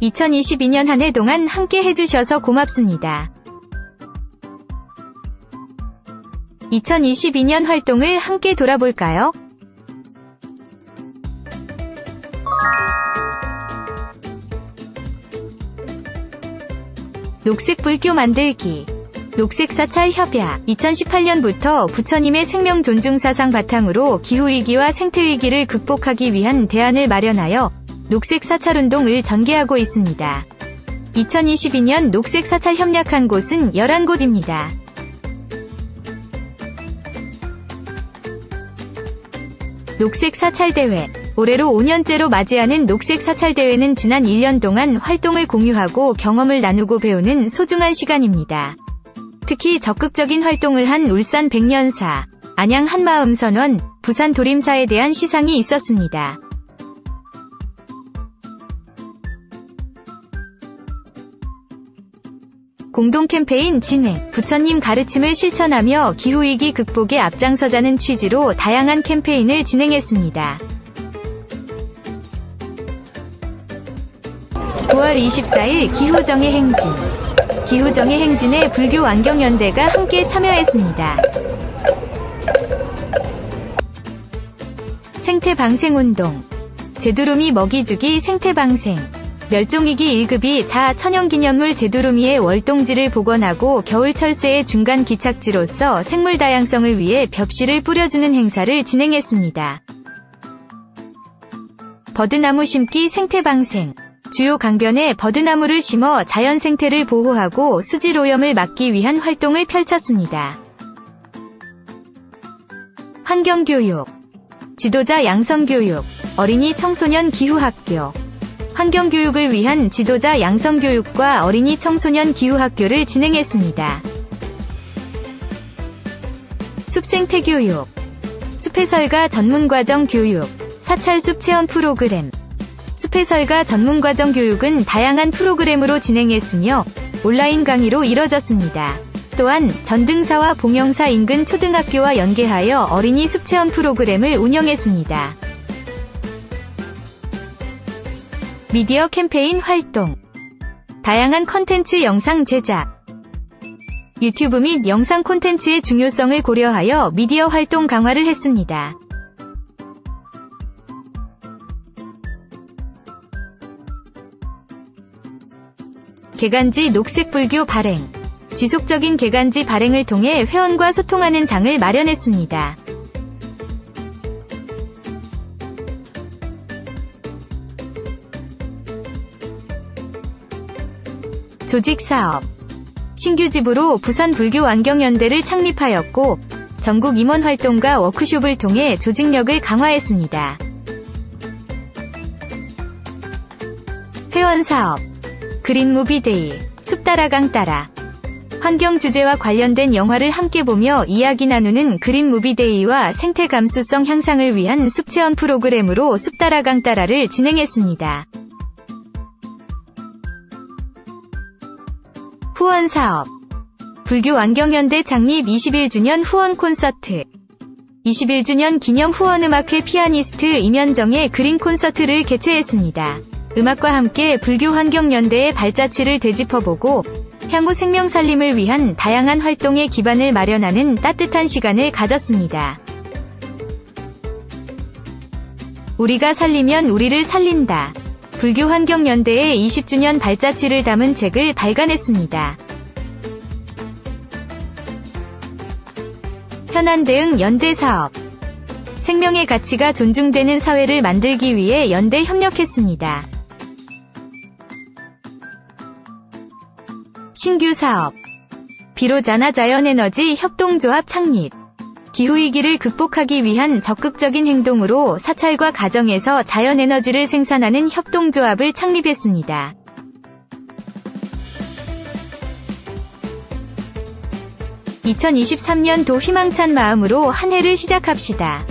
2022년 한 해 동안 함께 해주셔서 고맙습니다. 2022년 활동을 함께 돌아볼까요? 녹색 불교 만들기 녹색 사찰 협약 2018년부터 부처님의 생명 존중 사상 바탕으로 기후위기와 생태위기를 극복하기 위한 대안을 마련하여 녹색 사찰 운동을 전개하고 있습니다. 2022년 녹색 사찰 협력한 곳은 11곳입니다. 녹색 사찰 대회 올해로 5년째로 맞이하는 녹색 사찰 대회는 지난 1년 동안 활동을 공유하고 경험을 나누고 배우는 소중한 시간입니다. 특히 적극적인 활동을 한 울산 백년사, 안양 한마음선원, 부산 도림사에 대한 시상이 있었습니다. 공동 캠페인 진행, 부처님 가르침을 실천하며 기후위기 극복에 앞장서자는 취지로 다양한 캠페인을 진행했습니다. 9월 24일 기후정의 행진 기후정의 행진에 불교 완경연대가 함께 참여했습니다. 생태방생운동 제두루미 먹이주기 생태방생 멸종위기 1급이 자 천연기념물 제두루미의 월동지를 복원하고 겨울철새의 중간 기착지로서 생물 다양성을 위해 벽실을 뿌려주는 행사를 진행했습니다. 버드나무 심기 생태방생 주요 강변에 버드나무를 심어 자연 생태를 보호하고 수질 오염을 막기 위한 활동을 펼쳤습니다. 환경교육 지도자 양성교육 어린이 청소년 기후학교 환경교육을 위한 지도자 양성교육과 어린이 청소년 기후학교를 진행했습니다. 숲생태교육 숲해설가 전문과정 교육 사찰숲 체험 프로그램 숲해설가 전문과정 교육은 다양한 프로그램으로 진행했으며 온라인 강의로 이뤄졌습니다. 또한 전등사와 봉영사 인근 초등학교와 연계하여 어린이 숲체험 프로그램을 운영했습니다. 미디어 캠페인 활동 다양한 컨텐츠 영상 제작 유튜브 및 영상 콘텐츠의 중요성을 고려하여 미디어 활동 강화를 했습니다. 개간지 녹색불교 발행 지속적인 개간지 발행을 통해 회원과 소통하는 장을 마련했습니다. 조직사업 신규 집으로 부산 불교 완경연대를 창립하였고 전국 임원 활동과 워크숍을 통해 조직력을 강화했습니다. 회원사업 그린무비데이 숲따라강 따라 환경 주제와 관련된 영화를 함께 보며 이야기 나누는 그린무비데이와 생태 감수성 향상을 위한 숲체험 프로그램으로 숲따라강 따라를 진행했습니다. 후원 사업 불교 완경연대 창립 21주년 후원 콘서트 21주년 기념 후원음악회 피아니스트 임현정의 그린 콘서트를 개최했습니다. 음악과 함께 불교 환경연대의 발자취를 되짚어보고 향후 생명 살림을 위한 다양한 활동의 기반을 마련하는 따뜻한 시간을 가졌습니다. 우리가 살리면 우리를 살린다. 불교 환경연대의 20주년 발자취를 담은 책을 발간했습니다. 현안 대응 연대 사업 생명의 가치가 존중되는 사회를 만들기 위해 연대 협력했습니다. 신규 사업 비로자나 자연에너지 협동조합 창립 기후위기를 극복하기 위한 적극적인 행동으로 사찰과 가정에서 자연에너지를 생산하는 협동조합을 창립했습니다. (2023년도) 희망찬 마음으로 한 해를 시작합시다.